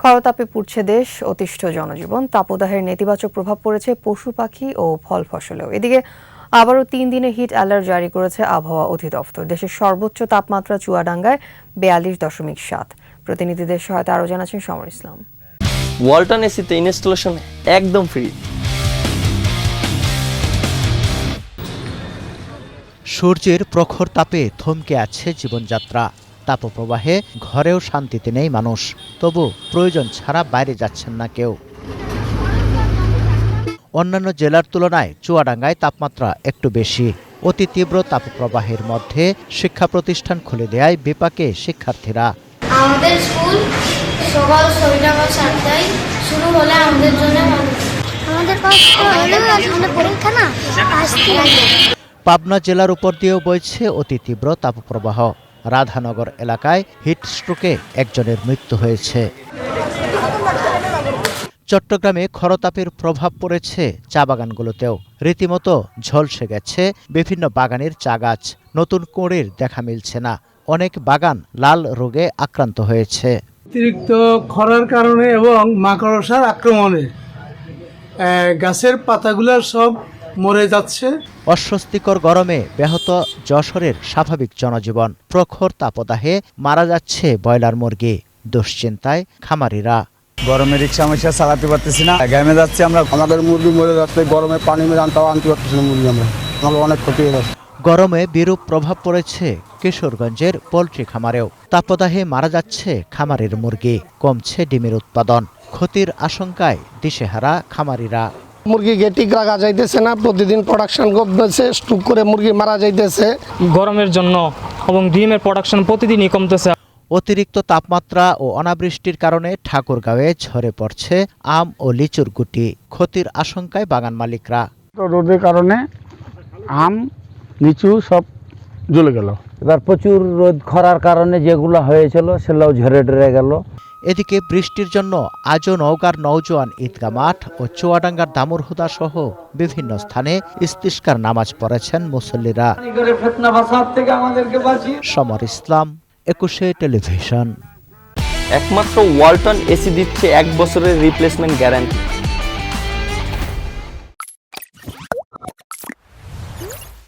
খরতাপে পুড়ছে দেশ অতিষ্ঠ জনজীবন তাপদাহের নেতিবাচক প্রভাব পড়েছে পশু পাখি ও ফল ফসলেও। এদিকে আবারও তিন দিনে হিট অ্যালার্ট জারি করেছে আবহাওয়া অধিদপ্তর। দেশের সর্বোচ্চ তাপমাত্রা চুয়াডাঙ্গায় বেয়াল্লিশ দশমিক সাত। প্রতিনিধিদের সহায়তা আরও জানাচ্ছেন সমর ইসলাম। ওয়ালটন এসিতে ইনস্টলেশন একদম ফ্রি। সূর্যের প্রখর তাপে থমকে আছে জীবনযাত্রা। তাপপ্রবাহে ঘরেও শান্তিতে নেই মানুষ। তবু প্রয়োজন ছাড়া বাইরে যাচ্ছেন না কেউ। অন্যান্য জেলার তুলনায় চুয়াডাঙ্গায় তাপমাত্রা একটু বেশি। অতি তীব্র তাপপ্রবাহের মধ্যে শিক্ষা প্রতিষ্ঠান খুলে দেয় বিপাকে শিক্ষার্থীরা। আমাদের স্কুল সকাল ছয়টা বা সাতটায় শুরু হলে আমাদের জন্য আমাদের কষ্ট হলেও আমাদের পরীক্ষা না পাবনা জেলার উপর দিয়েও বইছে অতি তীব্র তাপপ্রবাহ। রাধানগর এলাকায় হিট স্ট্রোকে একজনের মৃত্যু হয়েছে। চট্টগ্রামে খরতাপের প্রভাব পড়েছে চা বাগানগুলোতেও রীতিমতো ঝলসে গেছে বিভিন্ন বাগানের চা গাছ নতুন কোড়ের দেখা মিলছে না। অনেক বাগান লাল রোগে আক্রান্ত হয়েছে। অতিরিক্ত খরার কারণে এবং মাকড়সার আক্রমণে গাছের পাতাগুলো সব মরে যাচ্ছে। অস্বস্তিকর গরমে ব্যাহত যশোরের স্বাভাবিক জনজীবন। প্রখর তাপদাহে মারা যাচ্ছে ব্রয়লার মুরগি। দুশ্চিন্তায় খামারিরা। গরমে রিক্সা মিক্সা চালাতে পারতেছি না। গ্যামে যাচ্ছি আমরা। আমাদের মুরগি মরে যাচ্ছে গরমে পানি মেরে আনতেও আনতে পারতেছি না মুরগি আমরা। আমাদের অনেক ক্ষতি হয়ে যাচ্ছে। গরমে বিরূপ প্রভাব পড়েছে কিশোরগঞ্জের পোলট্রি খামারেও। তাপদাহে মারা যাচ্ছে খামারের মুরগি। কমছে ডিমের উৎপাদন। ক্ষতির আশঙ্কায় দিশেহারা খামারিরা। মুরগি গেটিক রাখা যাইতেছে না প্রতিদিন প্রোডাকশন কমতেছে স্টুক করে মুরগি মারা যাইতেছে। গরমের জন্য এবং ডিমের প্রোডাকশন প্রতিদিনই কমতেছে। অতিরিক্ত তাপমাত্রা ও অনাবৃষ্টির কারণে ঠাকুরগাঁওয়ে ঝরে পড়ছে আম ও লিচুর গুটি। ক্ষতির আশঙ্কায় বাগান মালিকরা। রোদের কারণে আম লিচু সব জ্বলে গেল। এবার প্রচুর রোদ খরার কারণে যেগুলো হয়েছিল সেগুলোও ঝরে ডরে গেল। এদিকে বৃষ্টির জন্য আজও নওগাঁর নওজোয়ান ঈদগা মাঠ ও চুয়াডাঙ্গার দামুরহুদা সহ বিভিন্ন স্থানে ইস্তিস্কার নামাজ পড়েছেন মুসল্লিরা। সমর ইসলাম একুশে টেলিভিশন। একমাত্র ওয়ালটন এসি দিচ্ছে এক বছরের রিপ্লেসমেন্ট গ্যারান্টি